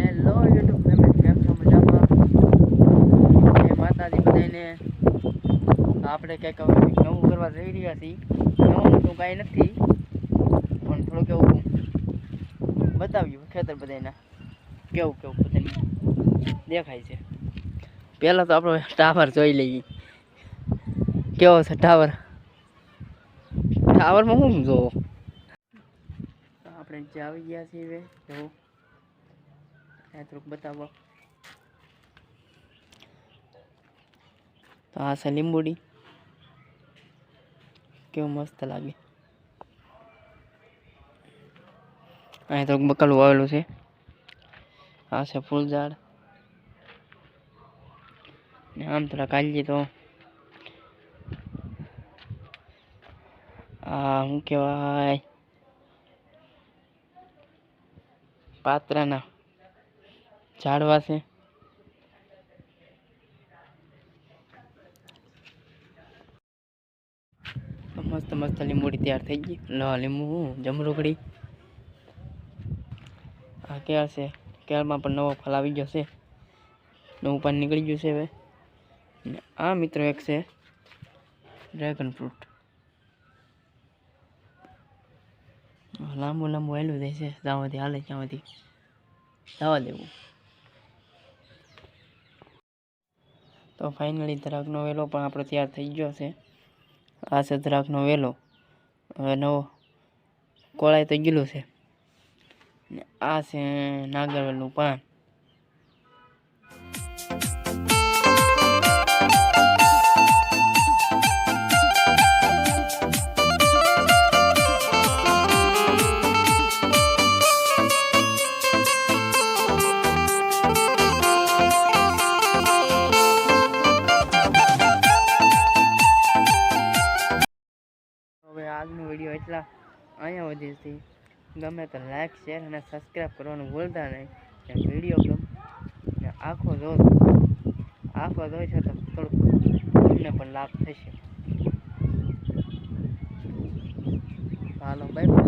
hello YouTube family કેમ છો મજામાં એ માતાજી બધાને આપણે કંઈક નવું કરવા જઈ રહ્યા છીએ નવું તો કાંઈ નથી પણ થોડું કેવું બતાવ્યું ખેતર બધાના કેવું કેવું બધાને દેખાય છે પહેલાં તો આપણો ટાવર જોઈ લઈએ કેવો છે ટાવર ટાવરમાં હું જોવો આપણે આવી ગયા છીએ જો આ થોડુંક બતાવો તો આ છે લીંબુડી કેવું મસ્ત લાગે અહીં થોડુંક બકલું આવેલું છે આ છે ફૂલઝાડ ને આમ થોડા કાઢીએ તો આ શું કહેવાય પાત્રના छाड़वा से समस्त समस्त लिमोडी तैयार થઈ ગઈ નવ લીંબુ જમરૂકડી આ કેalse કેળમાં પણ નવો ફળ આવી ગયો છે ઉપર નીકળી ગયો છે હવે આ મિત્રો એક છે ડ્રેગન ફ્રૂટ લામો લામો એલો દે છે দাও દે હાલે કેવા થી দাও લેવું તો ફાઇનલી ધરાકનો વેલો પણ આપણો તૈયાર થઈ ગયો છે આ છે ધરાકનો વેલો હવે નવો કોળાઈ તો ગયેલું છે આ છે નાગરવેલનું પાન એટલા અહીંયા સુધી ગમે તો લાઈક શેર અને સબસ્ક્રાઈબ કરવાનું ભૂલતા નહીં વિડીયો ગમ આખો જો આખો જોઈશો તો થોડુંક તમને પણ લાભ થશે હાલો બાય